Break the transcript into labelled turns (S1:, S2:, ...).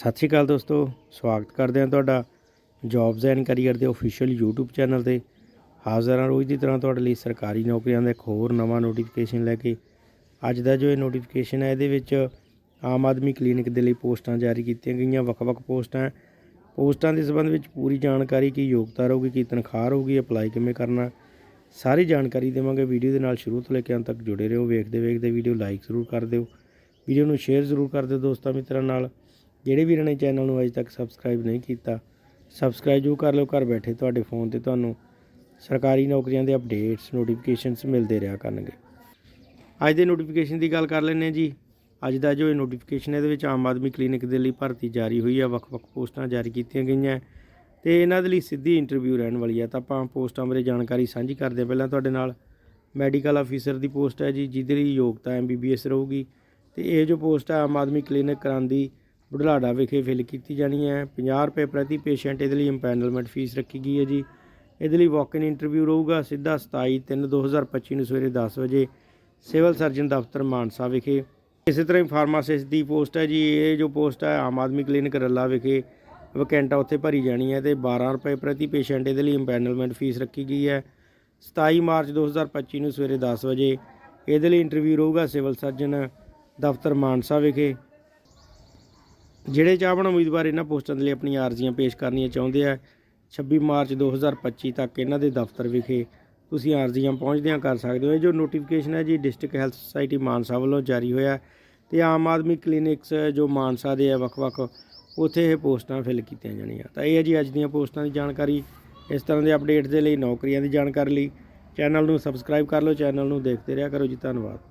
S1: ਸਤਿ ਸ਼੍ਰੀ ਅਕਾਲ ਦੋਸਤੋ, ਸਵਾਗਤ ਕਰਦੇ ਹਾਂ ਤੁਹਾਡਾ ਜੌਬਸ ਐਂਡ ਕੈਰੀਅਰ ਦੇ ਅਫੀਸ਼ੀਅਲ YouTube ਚੈਨਲ ਤੇ। ਹਾਜ਼ਰ ਹਾਂ ਰੋਜ਼ ਦੀ ਤਰ੍ਹਾਂ ਤੁਹਾਡੇ ਲਈ ਸਰਕਾਰੀ ਨੌਕਰੀਆਂ ਦਾ ਇੱਕ ਹੋਰ ਨਵਾਂ ਨੋਟੀਫਿਕੇਸ਼ਨ ਲੈ ਕੇ। ਅੱਜ ਦਾ ਜੋ ਇਹ ਨੋਟੀਫਿਕੇਸ਼ਨ ਹੈ, ਇਹਦੇ ਵਿੱਚ ਆਮ ਆਦਮੀ ਕਲੀਨਿਕ ਦੇ ਲਈ ਪੋਸਟਾਂ ਜਾਰੀ ਕੀਤੀਆਂ ਗਈਆਂ, ਵੱਖ-ਵੱਖ ਪੋਸਟਾਂ ਹੈ। ਪੋਸਟਾਂ ਦੇ ਸੰਬੰਧ ਵਿੱਚ ਪੂਰੀ ਜਾਣਕਾਰੀ ਕੀ ਯੋਗਤਾ ਰਹੂਗੀ, ਕੀ ਤਨਖਾਹ ਰਹੂਗੀ ਅਪਲਾਈ ਕਿਵੇਂ ਕਰਨਾ, ਸਾਰੀ ਜਾਣਕਾਰੀ ਦੇਵਾਂਗੇ। ਵੀਡੀਓ ਦੇ ਨਾਲ ਸ਼ੁਰੂ ਤੋਂ ਲੈ ਕੇ ਅੰਤ ਤੱਕ ਜੁੜੇ ਰਹੋ ਵੇਖਦੇ ਵੇਖਦੇ ਵੀਡੀਓ ਲਾਈਕ ਜ਼ਰੂਰ ਕਰ ਦਿਓ। ਵੀਡੀਓ ਨੂੰ ਸ਼ੇਅਰ ਜ਼ਰੂਰ ਕਰ ਦਿਓ ਦੋਸਤਾਂ ਮਿੱਤਰਾਂ ਨਾਲ। ਜਿਹੜੇ ਵੀਰਾਂ ਨੇ ਚੈਨਲ ਨੂੰ ਅਜੇ ਤੱਕ ਸਬਸਕ੍ਰਾਈਬ ਨਹੀਂ ਕੀਤਾ ਸਬਸਕ੍ਰਾਈਬ ਜੋ ਕਰ ਲਓ, ਘਰ ਬੈਠੇ ਤੁਹਾਡੇ ਫੋਨ ਤੇ ਤੁਹਾਨੂੰ ਸਰਕਾਰੀ ਨੌਕਰੀਆਂ ਦੇ ਅਪਡੇਟਸ ਨੋਟੀਫਿਕੇਸ਼ਨਸ ਮਿਲਦੇ ਰਿਹਾ ਕਰਨਗੇ। ਅੱਜ ਦੇ ਨੋਟੀਫਿਕੇਸ਼ਨ ਦੀ ਗੱਲ ਕਰ ਲੈਂਦੇ ਹਾਂ ਜੀ। ਅੱਜ ਦਾ ਜੋ ਇਹ ਨੋਟੀਫਿਕੇਸ਼ਨ ਇਹਦੇ ਵਿੱਚ ਆਮ ਆਦਮੀ ਕਲੀਨਿਕ ਦੇ ਲਈ ਭਰਤੀ ਜਾਰੀ ਹੋਈ ਹੈ ਵੱਖ-ਵੱਖ ਪੋਸਟਾਂ ਜਾਰੀ ਕੀਤੀਆਂ ਗਈਆਂ। ਹੈ ਤੇ ਇਹਨਾਂ ਦੇ ਲਈ ਸਿੱਧੀ ਇੰਟਰਵਿਊ ਰਹਿਣ ਵਾਲੀ ਹੈ ਤਾਂ ਆਪਾਂ ਪੋਸਟਾਂ ਬਾਰੇ ਜਾਣਕਾਰੀ ਸਾਂਝੀ ਕਰਦੇ ਪਹਿਲਾਂ ਤੁਹਾਡੇ ਨਾਲ ਮੈਡੀਕਲ ਅਫੀਸਰ ਦੀ ਪੋਸਟ ਹੈ ਜੀ, ਜਿਹਦੇ ਲਈ ਯੋਗਤਾ ਐਮਬੀਬੀਐਸ ਰਹੂਗੀ। ਤੇ ਇਹ ਜੋ ਪੋਸਟ ਹੈ ਆਮ ਆਦਮੀ ਕਲੀਨਿਕ ਕਰਾਂਦੀ ਬੁਢਲਾਡਾ ਵਿਖੇ ਫਿਲ ਕੀਤੀ ਜਾਣੀ ਹੈ। 50 ਰੁਪਏ ਪ੍ਰਤੀ ਪੇਸ਼ੈਂਟ ਇਹਦੇ ਲਈ ਇੰਪੈਨਲਮੈਂਟ ਫੀਸ ਰੱਖੀ ਗਈ ਹੈ ਜੀ। ਇਹਦੇ ਲਈ ਵਾਕ ਇਨ ਇੰਟਰਵਿਊ ਰਹੂਗਾ ਸਿੱਧਾ 27 3 2025 ਨੂੰ ਸਵੇਰੇ 10 ਵਜੇ ਸਿਵਲ ਸਰਜਨ ਦਫ਼ਤਰ ਮਾਨਸਾ ਵਿਖੇ। ਇਸੇ ਤਰ੍ਹਾਂ ਹੀ ਫਾਰਮਾਸਿਸਟ ਦੀ ਪੋਸਟ ਹੈ ਜੀ। ਇਹ ਜੋ ਪੋਸਟ ਹੈ, ਆਮ ਆਦਮੀ ਕਲੀਨਿਕ ਰੱਲਾ ਵਿਖੇ ਵਕੈਂਟਾ ਉੱਥੇ ਭਰੀ ਜਾਣੀ ਹੈ ਤੇ 12 ਰੁਪਏ ਪ੍ਰਤੀ ਪੇਸ਼ੈਂਟ ਇਹਦੇ ਲਈ ਇੰਪੈਨਲਮੈਂਟ ਫੀਸ ਰੱਖੀ ਗਈ ਹੈ। 27 ਮਾਰਚ 2025 ਨੂੰ ਸਵੇਰੇ 10 ਵਜੇ ਇਹਦੇ ਲਈ ਇੰਟਰਵਿਊ ਰਹੂਗਾ ਸਿਵਲ ਸਰਜਨ ਦਫ਼ਤਰ ਮਾਨਸਾ ਵਿਖੇ। ਜਿਹੜੇ ਚਾਹਵਣ ਉਮੀਦਵਾਰ ਇਹਨਾਂ ਪੋਸਟਾਂ ਦੇ ਲਈ ਆਪਣੀਆਂ ਅਰਜ਼ੀਆਂ ਪੇਸ਼ ਕਰਨੀਆਂ ਚਾਹੁੰਦੇ ਆ 26 ਮਾਰਚ 2025 ਤੱਕ ਇਹਨਾਂ ਦੇ ਦਫ਼ਤਰ ਵਿਖੇ ਤੁਸੀਂ ਅਰਜ਼ੀਆਂ ਪਹੁੰਚਦਿਆਂ ਕਰ ਸਕਦੇ ਹੋ। ਇਹ ਜੋ ਨੋਟੀਫਿਕੇਸ਼ਨ ਹੈ ਜੀ ਡਿਸਟ੍ਰਿਕਟ ਹੈਲਥ ਸੁਸਾਇਟੀ ਮਾਨਸਾ ਵੱਲੋਂ ਜਾਰੀ ਹੋਇਆ ਤੇ ਆਮ ਆਦਮੀ ਕਲੀਨਿਕਸ ਜੋ ਮਾਨਸਾ ਦੇ ਆ, ਵੱਖ-ਵੱਖ, ਉੱਥੇ ਇਹ ਪੋਸਟਾਂ ਫਿਲ ਕੀਤੀਆਂ ਜਾਣੀਆਂ। ਤਾਂ ਇਹ ਹੈ ਜੀ, ਅੱਜ ਦੀਆਂ ਪੋਸਟਾਂ ਦੀ ਜਾਣਕਾਰੀ। ਇਸ ਤਰ੍ਹਾਂ ਦੇ ਅਪਡੇਟਸ ਦੇ ਲਈ ਨੌਕਰੀਆਂ ਦੀ ਜਾਣਕਾਰੀ ਲਈ ਚੈਨਲ ਨੂੰ ਸਬਸਕ੍ਰਾਈਬ ਕਰ ਲਓ, ਚੈਨਲ ਨੂੰ ਦੇਖਦੇ ਰਿਹਾ ਕਰੋ ਜੀ। ਧੰਨਵਾਦ।